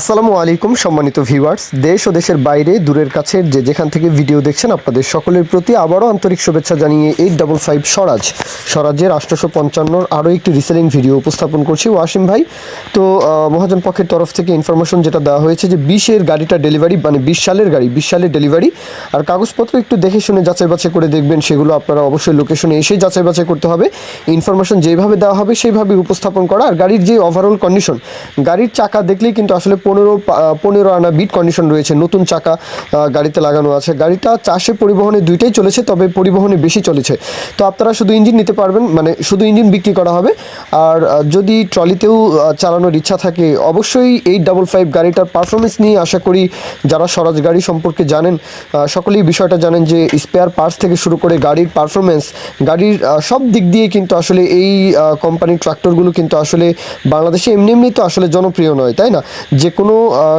আসসালামু আলাইকুম, সম্মানিত ভিউয়ার্স। দেশ ও দেশের বাইরে, দূরের কাছের যে যেখান থেকে ভিডিও দেখছেন, আপনাদের সকলের প্রতি আবারও আন্তরিক শুভেচ্ছা জানিয়ে এইট ডাবল ফাইভ স্বরাজ। স্বরাজের আষ্টশো পঞ্চান্নর আরও একটি রিসেলিং ভিডিও উপস্থাপন করছি, ওয়াসিম ভাই। তো মহাজন পক্ষের তরফ থেকে ইনফরমেশন যেটা দেওয়া হয়েছে যে, বিশের গাড়িটা ডেলিভারি মানে বিশ সালের গাড়ি, বিশ সালের ডেলিভারি আর কাগজপত্র একটু দেখে শুনে যাচাই বাছাই করে দেখবেন, সেগুলো আপনারা অবশ্যই লোকেশনে এসেই যাচাই বাছাই করতে হবে। ইনফরমেশন যেভাবে দেওয়া হবে, সেইভাবে উপস্থাপন করা। আর গাড়ির যে ওভারঅল কন্ডিশন গাড়ির চাকা দেখলেই কিন্তু আসলে পনেরো পনেরো আনা বিট কন্ডিশন রয়েছে। নতুন চাকা গাড়িতে লাগানো আছে। গাড়িটা চাষে পরিবহনে দুইটাই চলেছে, তবে পরিবহনে বেশি চলেছে। তো আপনারা শুধু ইঞ্জিন নিতে পারবেন মানে শুধু ইঞ্জিন বিক্রি করা হবে। আর যদি ট্রলিতেও চালানোর ইচ্ছা থাকে, অবশ্যই এইট ডাবল ফাইভ গাড়িটার পারফরমেন্স নিয়ে আশা করি যারা স্বরাজ গাড়ি সম্পর্কে জানেন সকলেই বিষয়টা জানেন যে স্পেয়ার পার্টস থেকে শুরু করে গাড়ির পারফরমেন্স গাড়ির সব দিক দিয়ে কিন্তু আসলে এই কোম্পানির ট্রাক্টরগুলো কিন্তু আসলে বাংলাদেশে এমনি এমনি তো আসলে জনপ্রিয় নয়, তাই না? যে কোনো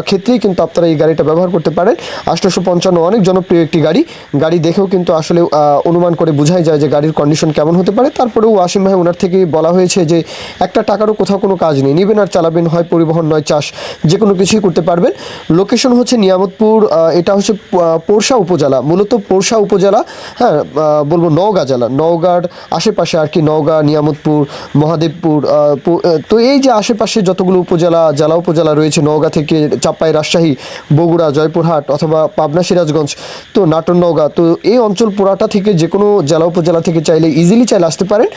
ক্ষেত্রেই কিন্তু আপনারা এই গাড়িটা ব্যবহার করতে পারেন। আষ্টশো পঞ্চান্ন অনেক জনপ্রিয় একটি গাড়ি। গাড়ি দেখেও কিন্তু আসলে অনুমান করে বোঝাই যায় যে গাড়ির কন্ডিশন কেমন হতে পারে। তারপরেও ওয়াসিম ভাই ওনার থেকে বলা হয়েছে যে, একটা টাকারও কোথাও কোনো কাজ নেই। নেবেন আর চালাবেন, হয় পরিবহন, নয় চাষ, যে কোনো কিছুই করতে পারবেন। লোকেশন হচ্ছে নিয়ামতপুর এটা হচ্ছে পোরশা উপজেলা। মূলত পোরশা উপজেলা হ্যাঁ বলব নওগাঁ জেলা। নওগাঁর আশেপাশে আর কি নওগাঁ, নিয়ামতপুর, মহাদেবপুর তো এই যে আশেপাশে যতগুলো উপজেলা, জেলা উপজেলা রয়েছে নওগাঁ থেকে চাপাই রাজশাহী, বগুড়া, জয়পুরহাট অথবা পাবনা সিরাজগঞ্জ, তো নাটোর, নওগাঁ। তো এই অঞ্চল পুরাটা থেকে যে কোনো জেলা উপজেলা থেকে চাইলে ইজিলি চাইলে আসতে পারেন।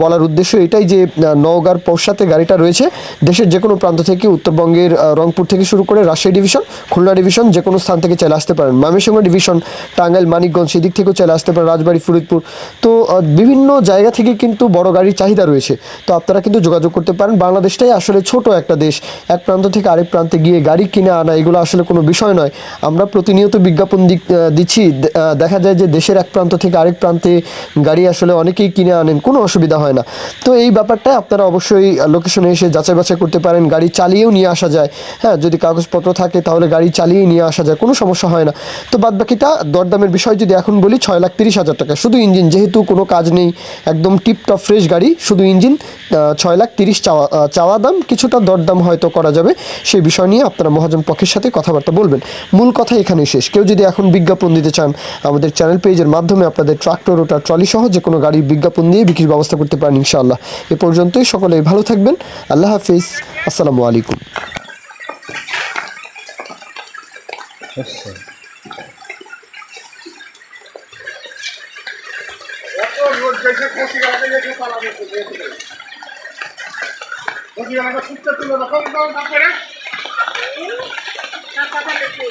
বলার উদ্দেশ্য এটাই যে নওগাঁর পশ্চাতে গাড়িটা রয়েছে, দেশের যে কোনো প্রান্ত থেকে উত্তরবঙ্গের রংপুর থেকে শুরু করে রাজশাহী ডিভিশন, খুলনা ডিভিশন যে কোনো স্থান থেকে চাইলে আসতে পারেন। ময়মনসিংহ ডিভিশন, টাঙ্গাইল, মানিকগঞ্জ সেদিক থেকেও চাইলে আসতে পারেন। রাজবাড়ী, ফরিদপুর। তো বিভিন্ন জায়গা থেকে কিন্তু বড় গাড়ির চাহিদা রয়েছে। তো আপনারা কিন্তু যোগাযোগ করতে পারেন। বাংলাদেশটাই আসলে ছোট একটা দেশ। এক প্রান্ত থেকে আরেক প্রান্তে গিয়ে গাড়ি কিনে আনা, এগুলো আসলে কোনো বিষয় নয়। আমরা প্রতিনিয়ত বিজ্ঞাপন দিচ্ছি। দেখা যায় যে দেশের এক প্রান্ত থেকে আরেক প্রান্তে গাড়ি আসলে অনেকেই কিনে আনেন, কোনো অসুবিধা হয় না। তো এই ব্যাপারটা আপনারা অবশ্যই লোকেশনে এসে যাচাই বাছাই করতে পারেন, গাড়ি চালিয়েও নিয়ে আসা যায়। হ্যাঁ যদি কাগজপত্র থাকে তাহলে গাড়ি চালিয়েই নিয়ে আসা যায়, কোনো সমস্যা হয় না। তো বাদ বাকিটা দরদামের বিষয় যদি এখন বলি, ছয় লাখ তিরিশ হাজার টাকা। শুধু ইঞ্জিন, যেহেতু কোনো কাজ নেই, একদম টিপটপ ফ্রেশ গাড়ি, শুধু ইঞ্জিন ছয় লাখ তিরিশ চাওয়া চাওয়া দাম, কিছুটা দরদাম হয়তো করা যাবে, সেই বিষয় নিয়ে আপনারা মহাজন পক্ষের সাথে কথাবার্তা বলবেন। মূল কথা এখানেই শেষ। কেউ যদি এখন বিজ্ঞাপন দিতে চান, আমাদের চ্যানেল পেজের মাধ্যমে আপনাদের ট্রাক্টর ওটা ট্রলি সহ যে কোনো গাড়ির বিজ্ঞাপন দিয়ে বিক্রির ব্যবস্থা করতে পারেন ইনশাআল্লাহ। এ পর্যন্তই, সকলেই ভালো থাকবেন। আল্লাহ হাফিজ। আসসালামু আলাইকুম। তুলে রাখো করে না কথা দেখতে